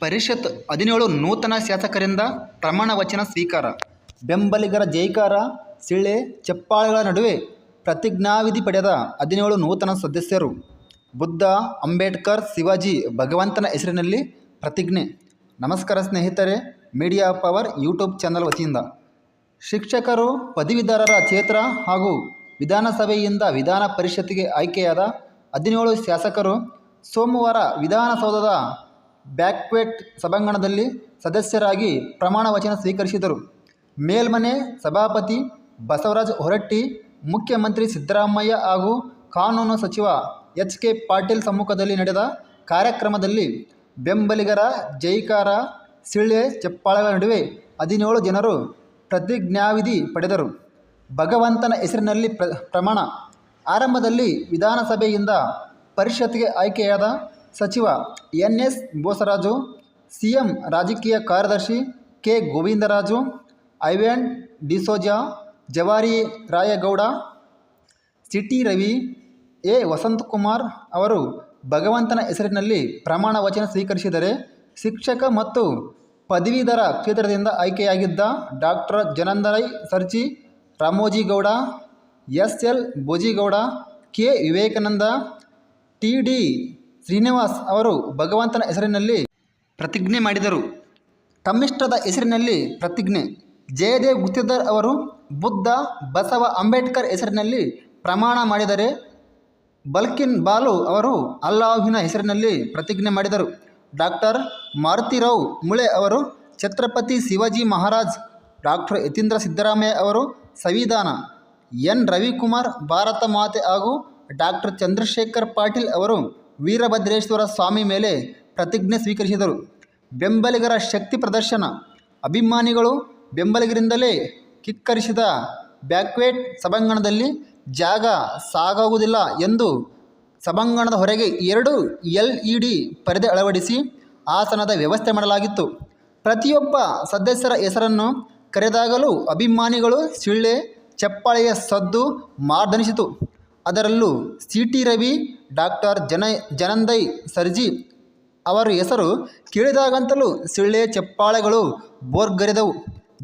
ಪರಿಷತ್ ಹದಿನೇಳು ನೂತನ ಶಾಸಕರಿಂದ ಪ್ರಮಾಣ ವಚನ ಸ್ವೀಕಾರ. ಬೆಂಬಲಿಗರ ಜೈಕಾರ, ಸಿಳೆ, ಚಪ್ಪಾಳೆಗಳ ನಡುವೆ ಪ್ರತಿಜ್ಞಾವಿಧಿ ಪಡೆದ ಹದಿನೇಳು ನೂತನ ಸದಸ್ಯರು. ಬುದ್ಧ, ಅಂಬೇಡ್ಕರ್, ಶಿವಾಜಿ ಭಗವಂತನ ಹೆಸರಿನಲ್ಲಿ ಪ್ರತಿಜ್ಞೆ. ನಮಸ್ಕಾರ ಸ್ನೇಹಿತರೆ, ಮೀಡಿಯಾ ಪವರ್ ಯೂಟ್ಯೂಬ್ ಚಾನಲ್ ವತಿಯಿಂದ. ಶಿಕ್ಷಕರು, ಪದವೀಧರರ ಕ್ಷೇತ್ರ ಹಾಗೂ ವಿಧಾನಸಭೆಯಿಂದ ವಿಧಾನ ಪರಿಷತ್ತಿಗೆ ಆಯ್ಕೆಯಾದ ಹದಿನೇಳು ಶಾಸಕರು ಸೋಮವಾರ ವಿಧಾನಸೌಧದ ಬ್ಯಾಕ್ವೆಟ್ ಸಭಾಂಗಣದಲ್ಲಿ ಸದಸ್ಯರಾಗಿ ಪ್ರಮಾಣ ವಚನ ಸ್ವೀಕರಿಸಿದರು. ಮೇಲ್ಮನೆ ಸಭಾಪತಿ ಬಸವರಾಜ ಹೊರಟ್ಟಿ, ಮುಖ್ಯಮಂತ್ರಿ ಸಿದ್ದರಾಮಯ್ಯ ಹಾಗೂ ಕಾನೂನು ಸಚಿವ ಎಚ್ ಕೆ ಪಾಟೀಲ್ ಸಮ್ಮುಖದಲ್ಲಿ ನಡೆದ ಕಾರ್ಯಕ್ರಮದಲ್ಲಿ ಬೆಂಬಲಿಗರ ಜೈಕಾರ, ಸಿಳ್ಳೆ, ಚಪ್ಪಾಳಗಳ ನಡುವೆ ಹದಿನೇಳು ಜನರು ಪ್ರತಿಜ್ಞಾವಿಧಿ ಪಡೆದರು. ಭಗವಂತನ ಹೆಸರಿನಲ್ಲಿ ಪ್ರ, ಪ್ರಮಾಣ. ಆರಂಭದಲ್ಲಿ ವಿಧಾನಸಭೆಯಿಂದ ಪರಿಷತ್ಗೆ ಆಯ್ಕೆಯಾದ ಸಚಿವ N S Bosaraju C M ರಾಜಕೀಯ ಕಾರ್ಯದರ್ಶಿ K Govindaraju Ivan D'Souza, Jawari Raygowda, C T Ravi, A Vasanthakumar ಅವರು ಭಗವಂತನ ಹೆಸರಿನಲ್ಲಿ ಪ್ರಮಾಣ ವಚನ ಸ್ವೀಕರಿಸಿದರೆ ಶಿಕ್ಷಕ ಮತ್ತು ಪದವೀಧರ ಕ್ಷೇತ್ರದಿಂದ ಆಯ್ಕೆಯಾಗಿದ್ದ doctor ಜನಂದರೈ Sarji, Ramojigowda, S L Bhojegowda, K Vivekananda, T D Srinivas ಅವರು ಭಗವಂತನ ಹೆಸರಿನಲ್ಲಿ ಪ್ರತಿಜ್ಞೆ ಮಾಡಿದರು. ತಮ್ಮಿಷ್ಟದ ಹೆಸರಿನಲ್ಲಿ ಪ್ರತಿಜ್ಞೆ. ಜಯದೇವ್ ಗುತ್ತೇದಾರ್ ಅವರು ಬುದ್ಧ ಬಸವ ಅಂಬೇಡ್ಕರ್ ಹೆಸರಿನಲ್ಲಿ ಪ್ರಮಾಣ ಮಾಡಿದರೆ ಬಲ್ಕಿನ್ ಬಾಲು ಅವರು ಅಲ್ಲಾಹುವಿನ ಹೆಸರಿನಲ್ಲಿ ಪ್ರತಿಜ್ಞೆ ಮಾಡಿದರು. ಡಾಕ್ಟರ್ ಮಾರುತಿರಾವ್ ಮುಳೆ ಅವರು ಛತ್ರಪತಿ ಶಿವಾಜಿ ಮಹಾರಾಜ್, ಡಾಕ್ಟರ್ ಯತೀಂದ್ರ ಸಿದ್ದರಾಮಯ್ಯ ಅವರು ಸಂವಿಧಾನ, ಎನ್ ರವಿಕುಮಾರ್ ಭಾರತ ಮಾತೆ ಹಾಗೂ ಡಾಕ್ಟರ್ ಚಂದ್ರಶೇಖರ್ ಪಾಟೀಲ್ ಅವರು ವೀರಭದ್ರೇಶ್ವರ ಸ್ವಾಮಿ ಮೇಲೆ ಪ್ರತಿಜ್ಞೆ ಸ್ವೀಕರಿಸಿದರು. ಬೆಂಬಲಿಗರ ಶಕ್ತಿ ಪ್ರದರ್ಶನ. ಅಭಿಮಾನಿಗಳು ಬೆಂಬಲಿಗರಿಂದಲೇ ಕಿಕ್ಕರಿಸಿದ ಬ್ಯಾಕ್ವೇಟ್ ಸಭಾಂಗಣದಲ್ಲಿ ಜಾಗ ಸಾಗುವುದಿಲ್ಲ ಎಂದು ಸಭಾಂಗಣದ ಹೊರಗೆ ಎರಡು ಎಲ್ ಇ ಡಿ ಪರದೆ ಅಳವಡಿಸಿ ಆಸನದ ವ್ಯವಸ್ಥೆ ಮಾಡಲಾಗಿತ್ತು. ಪ್ರತಿಯೊಬ್ಬ ಸದಸ್ಯರ ಹೆಸರನ್ನು ಕರೆದಾಗಲೂ ಅಭಿಮಾನಿಗಳು ಸಿಳ್ಳೆ ಚಪ್ಪಾಳೆಯ ಸದ್ದು ಮಾರ್ದನಿಸಿತು. ಅದರಲ್ಲೂ ಸಿ ಟಿ ರವಿ ಡಾಕ್ಟರ್ ಜನ, ಜನಂದೈ ಸರ್ಜಿ ಅವರ ಹೆಸರು ಕೇಳಿದಾಗಂತಲೂ ಸಿಳ್ಳೆ ಚಪ್ಪಾಳೆಗಳು ಬೋರ್ಗರೆದವು.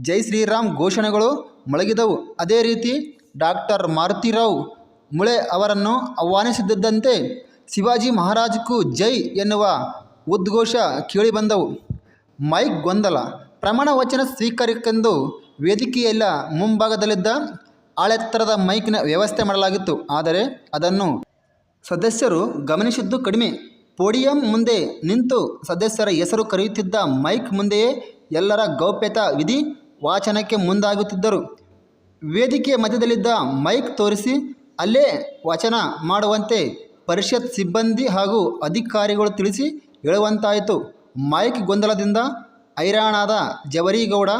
ಜೈ ಶ್ರೀರಾಮ್ ಘೋಷಣೆಗಳು ಮೊಳಗಿದವು ಅದೇ ರೀತಿ ಡಾಕ್ಟರ್ ಮಾರುತಿರಾವ್ ಮುಳೆ ಅವರನ್ನು ಆಹ್ವಾನಿಸಿದ್ದಂತೆ ಶಿವಾಜಿ ಮಹಾರಾಜಕ್ಕೂ ಜೈ ಎನ್ನುವ ಉದ್ಘೋಷ ಕೇಳಿಬಂದವು. ಮೈಕ್ ಗೊಂದಲ. ಪ್ರಮಾಣ ವಚನ ಸ್ವೀಕಾರಕ್ಕೆಂದು ವೇದಿಕೆಯಲ್ಲ ಮುಂಭಾಗದಲ್ಲಿದ್ದ ಆಳೆತ್ತರದ ಮೈಕ್ನ ವ್ಯವಸ್ಥೆ ಮಾಡಲಾಗಿತ್ತು. ಆದರೆ ಅದನ್ನು ಸದಸ್ಯರು ಗಮನಿಸಿದ್ದು ಕಡಿಮೆ. ಪೋಡಿಯಂ ಮುಂದೆ ನಿಂತು ಸದಸ್ಯರ ಹೆಸರು ಕರೆಯುತ್ತಿದ್ದ ಮೈಕ್ ಮುಂದೆಯೇ ಎಲ್ಲರ ಗೌಪ್ಯತಾ ವಿಧಿ ವಾಚನಕ್ಕೆ ಮುಂದಾಗುತ್ತಿದ್ದರು. ವೇದಿಕೆಯ ಮಧ್ಯದಲ್ಲಿದ್ದ ಮೈಕ್ ತೋರಿಸಿ, ಅಲ್ಲೇ ವಚನ ಮಾಡುವಂತೆ ಪರಿಷತ್ ಸಿಬ್ಬಂದಿ ಹಾಗೂ ಅಧಿಕಾರಿಗಳು ತಿಳಿಸಿ ಹೇಳುವಂತಾಯಿತು. ಮೈಕ್ ಗೊಂದಲದಿಂದ ಹೈರಾಣಾದ ಜವರಿಗೌಡ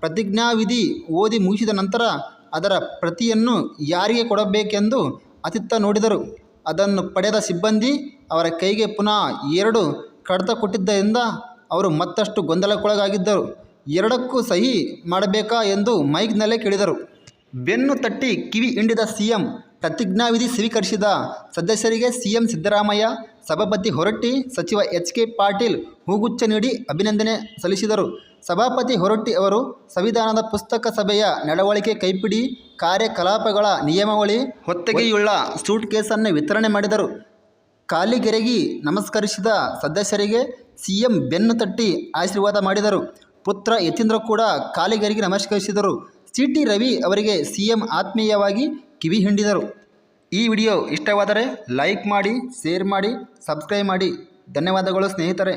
ಪ್ರತಿಜ್ಞಾವಿಧಿ ಓದಿ ಮುಗಿಸಿದ ನಂತರ ಅದರ ಪ್ರತಿಯನ್ನು ಯಾರಿಗೆ ಕೊಡಬೇಕೆಂದು ಅತಿತ್ತ ನೋಡಿದರು. ಅದನ್ನು ಪಡೆದ ಸಿಬ್ಬಂದಿ ಅವರ ಕೈಗೆ ಪುನಃ ಎರಡು ಕಡತ ಕೊಟ್ಟಿದ್ದರಿಂದ ಅವರು ಮತ್ತಷ್ಟು ಗೊಂದಲಕ್ಕೊಳಗಾಗಿದ್ದರು. ಎರಡಕ್ಕೂ ಸಹಿ ಮಾಡಬೇಕಾ ಎಂದು ಮೈಕ್ನಲ್ಲೇ ಕೇಳಿದರು. ಬೆನ್ನು ತಟ್ಟಿ ಕಿವಿ ಹಿಂಡಿದ ಸಿಎಂ ಪ್ರತಿಜ್ಞಾವಿಧಿ ಸ್ವೀಕರಿಸಿದ ಸದಸ್ಯರಿಗೆ ಸಿಎಂ ಸಿದ್ದರಾಮಯ್ಯ, ಸಭಾಪತಿ ಹೊರಟ್ಟಿ ಸಚಿವ ಎಚ್ ಕೆ ಪಾಟೀಲ್ ಹೂಗುಚ್ಛ ನೀಡಿ ಅಭಿನಂದನೆ ಸಲ್ಲಿಸಿದರು. ಸಭಾಪತಿ ಹೊರಟ್ಟಿ ಅವರು ಸಂವಿಧಾನದ ಪುಸ್ತಕ ಸಭೆಯ ನಡವಳಿಕೆ ಕೈಪಿಡಿ, ಕಾರ್ಯಕಲಾಪಗಳ ನಿಯಮಾವಳಿ, ಹೊತ್ತಗೆಯುಳ್ಳ ಸೂಟ್ ಕೇಸನ್ನು ವಿತರಣೆ ಮಾಡಿದರು. ಕಾಲಿಗೆರೆಗಿ ನಮಸ್ಕರಿಸಿದ ಸದಸ್ಯರಿಗೆ ಸಿಎಂ ಬೆನ್ನು ತಟ್ಟಿ ಆಶೀರ್ವಾದ ಮಾಡಿದರು. ಪುತ್ರ ಯತೀಂದ್ರ ಕೂಡ ಕಾಲಿಗೆರೆಗೆ ನಮಸ್ಕರಿಸಿದರು. ಸಿ ಟಿ ರವಿ ಅವರಿಗೆ ಸಿಎಂ ಆತ್ಮೀಯವಾಗಿ ಕಿವಿ ಹಿಂಡಿದರು. ಈ ವಿಡಿಯೋ ಇಷ್ಟವಾದರೆ ಲೈಕ್ ಮಾಡಿ, ಶೇರ್ ಮಾಡಿ, ಸಬ್ಸ್ಕ್ರೈಬ್ ಮಾಡಿ. ಧನ್ಯವಾದಗಳು ಸ್ನೇಹಿತರೆ.